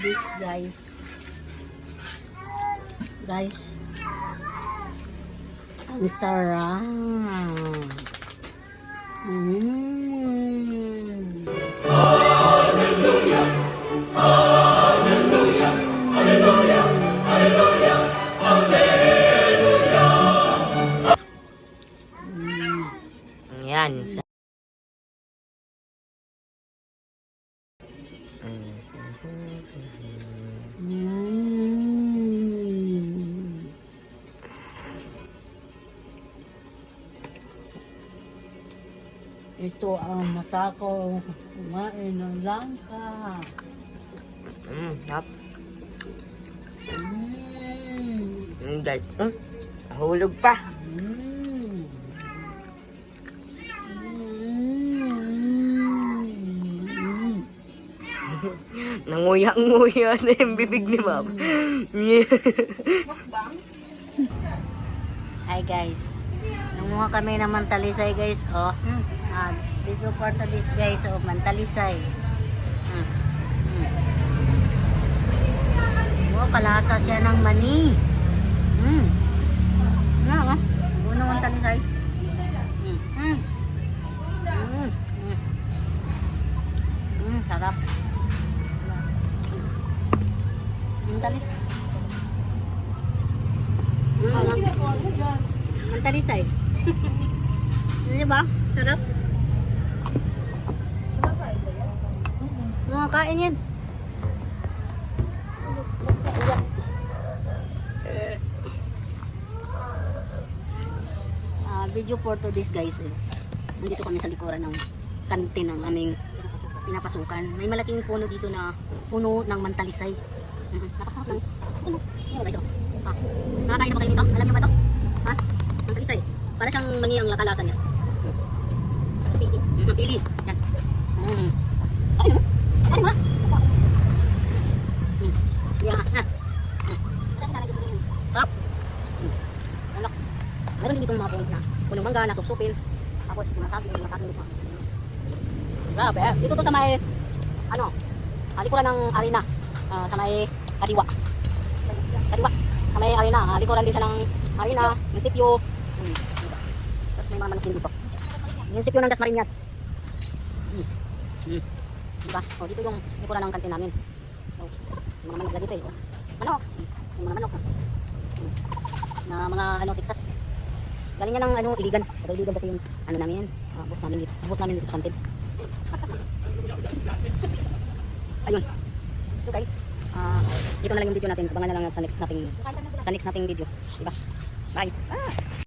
this guys. Guys. Ang sarap. Mm. Yan. Mm. Ito ang mata ko kumain ng langka. Mm, hap. Mm. Mm, guys. Mm, nahulog pa. Mm. Nanguya-nguya na yung bibig ni ma'am. Hi guys. Nanguha kami ng mantalisay guys. Oh. Ah, video part of this guys. Oh, mantalisay. Mm. Mm. Oh, kalasa siya ng mani. Mm. Nga oh. Uno mantalisay. Mm. Mm. Mm. Mm. Mm, sarap. Mantalis. Mm. Mantalisay. Di ba? Sarap. Mga kain yan. Ah, video for to this guys eh. Nandito kami sa likuran ng kantin ng aming pinapasukan. May malaking puno dito na puno ng mantalisay. Mhm. Napakasarap ng puno. Ano guys? oh. Ah, nakakain na ba kayo nito? Alam niyo ba ito? Ha? Mantalisay. Para siyang mangi ang lakalasan niya. Pili. Mm. Yan. Mm. Ano? Ano nga? Mm. Yan. Ha. Mm. Sarap. Mm. Alak. Meron din ditong mga puno na punong mangga na supsupin. Tapos masaging, masaging dito. Grabe. eh. Dito to sa may ano, ah, likuran ng arena. Ah, sa may kadiwa. Kadiwa. Sa may arena. Ah, likuran din siya ng arena, munisipyo. Hmm. Tapos may mga manok din dito. Munisipyo ng Dasmariñas. Hmm. Hmm. Diba? O, dito yung likuran ng kantin namin. So, may mga manok na dito eh. Oh. Manok. May mga manok. Hmm. Na mga ano, Texas. Galing yan ng ano, iligan. Pero iligan kasi yung ano namin yan. Uh, bus namin dito. Bus namin dito sa kantin. Ayun. So guys, ah dito na lang yung video natin. Abangan na lang sa next nating sa next nating video. Diba? Bye. Ah!